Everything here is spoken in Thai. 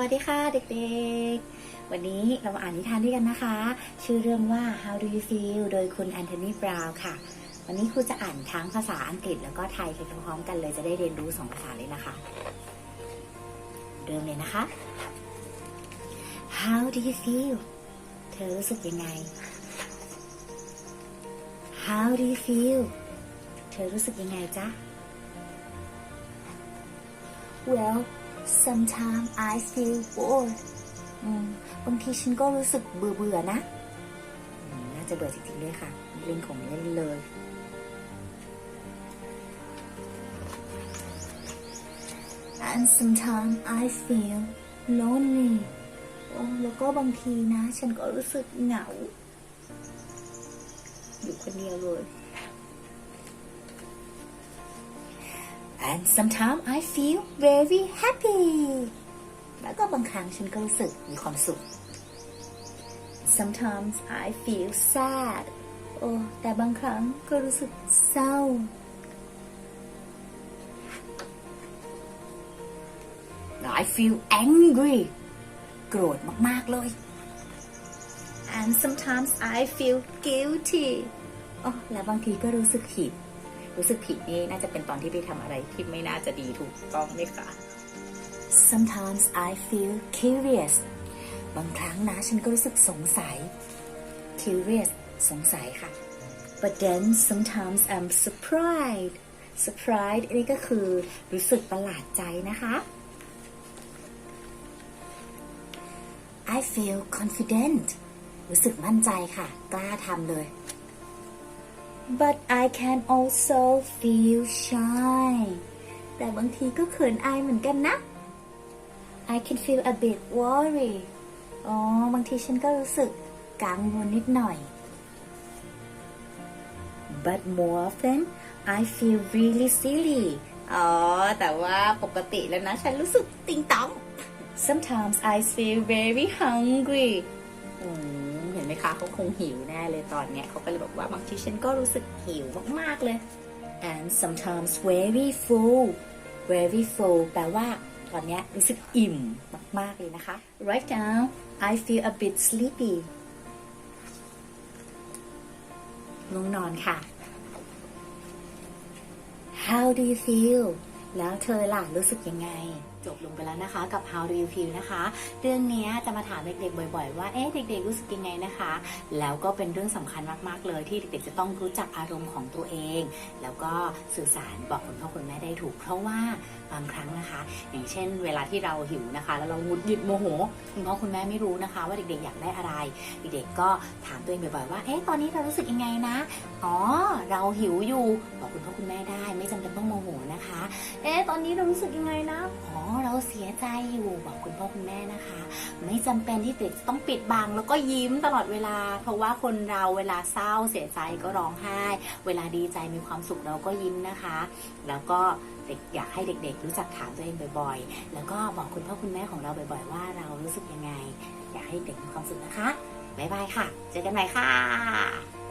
วัสดีค่ะเด็กๆ วันนี้เรามาอ่านนิทานด้วยกันนะคะ ชื่อเรื่องว่า How do you feel โดยคุณแอนโทนีบราวน์ค่ะ วันนี้ครูจะอ่านทั้งภาษาอังกฤษแล้วก็ไทยไปพร้อมๆกันเลยจะได้เรียนรู้สองภาษาเลยนะคะ เริ่มเลยนะคะ How do you feel เธอรู้สึกยังไง How do you feel เธอรู้สึกยังไงจ๊ะ Well sometimes I feel bored บางทีฉันก็รู้สึกเบื่อเบื่อๆนะ น่าจะเบื่อจริงๆด้วยค่ะเล่นของเล่นเลย and sometimes I feel lonely แล้วก็บางทีนะ ฉันก็รู้สึกเหงา อยู่คนเดียวเลย and sometimes I feel very happy แล้วก็บางครั้งฉันก็รู้สึกมีความสุข sometimes I feel sad โอ้แต่บางครั้งก็รู้สึกเศร้า I feel angry โกรธมาก ๆ เลย and sometimes I feel guilty โอ้และบางทีก็รู้สึกผิด รู้สึกผิดนี่น่าจะเป็นตอนที่ไปทำอะไรที่ไม่น่าจะดีถูกต้องไหมคะ Sometimes I feel curious บางครั้งนะฉันก็รู้สึกสงสัย curious สงสัยค่ะ but then sometimes I'm surprised surprised นี่ก็คือรู้สึกประหลาดใจนะคะ I feel confident รู้สึกมั่นใจค่ะ กล้าทำเลย but I can also feel shy แต่บางทีก็เขินอายเหมือนกันนะ I can feel a bit worry อ๋อ บางทีฉันก็รู้สึกกังวลนิดหน่อย but more often I feel really silly อ๋อ แต่ว่าปกติแล้วนะ ฉันรู้สึกติงตอง sometimes I feel very hungry อืม ไหมคะเขาคงหิวแน่เลยตอนเนี้ยเขาก็เลยบอกว่าบางทีฉันก็รู้สึกหิวมากๆเลย and sometimes very full very full แปลว่าตอนเนี้ยรู้สึกอิ่มมาก ๆ เลยนะคะ right now I feel a bit sleepy ง่วงนอนค่ะ How do you feel แล้วเธอล่ะรู้สึกยังไง จบลงไปแล้วนะคะกับ How do you feel นะคะ เรื่องนี้จะมาถามเด็กๆ บ่อย ๆ ว่าเอ๊ะเด็ก ๆ รู้สึกยังไงนะคะ แล้วก็เป็นเรื่องสำคัญมากๆเลยที่เด็กๆจะต้องรู้จักอารมณ์ของตัวเอง แล้วก็สื่อสารบอกคุณพ่อคุณแม่ได้ถูก เพราะว่าบางครั้งนะคะ อย่างเช่น เวลาที่เราหิวนะคะ แล้วเราหงุดหงิดโมโหคุณพ่อคุณแม่ไม่รู้นะคะ ว่าเด็กๆอยากได้อะไร เด็กๆก็ถามตัวเองบ่อยๆว่าเอ๊ะตอนนี้เรารู้สึกยังไงนะอ๋อเราหิวอยู่บอกคุณพ่อคุณแม่ได้ ไม่จำเป็นต้องโมโห นะคะ เอ๊ะตอนนี้เรารู้สึกยังไงนะอ๋อเราเสียใจอยู่บอกคุณพ่อคุณแม่นะคะ ไม่จำเป็นที่เด็กจะต้องปิดบังแล้วก็ยิ้มตลอดเวลา เพราะว่าคนเราเวลาเศร้าเสียใจก็ร้องไห้ เวลาดีใจมีความสุขเราก็ยิ้มนะคะ แล้วก็เด็กอยากให้เด็ก ๆ รู้จักถามตัวเองบ่อยๆ แล้วก็บอกคุณพ่อคุณแม่ของเราบ่อยๆ ว่าเรารู้สึกยังไง อยากให้เด็กมีความสุขนะคะ บ๊ายบายค่ะ เจอกันใหม่ค่ะ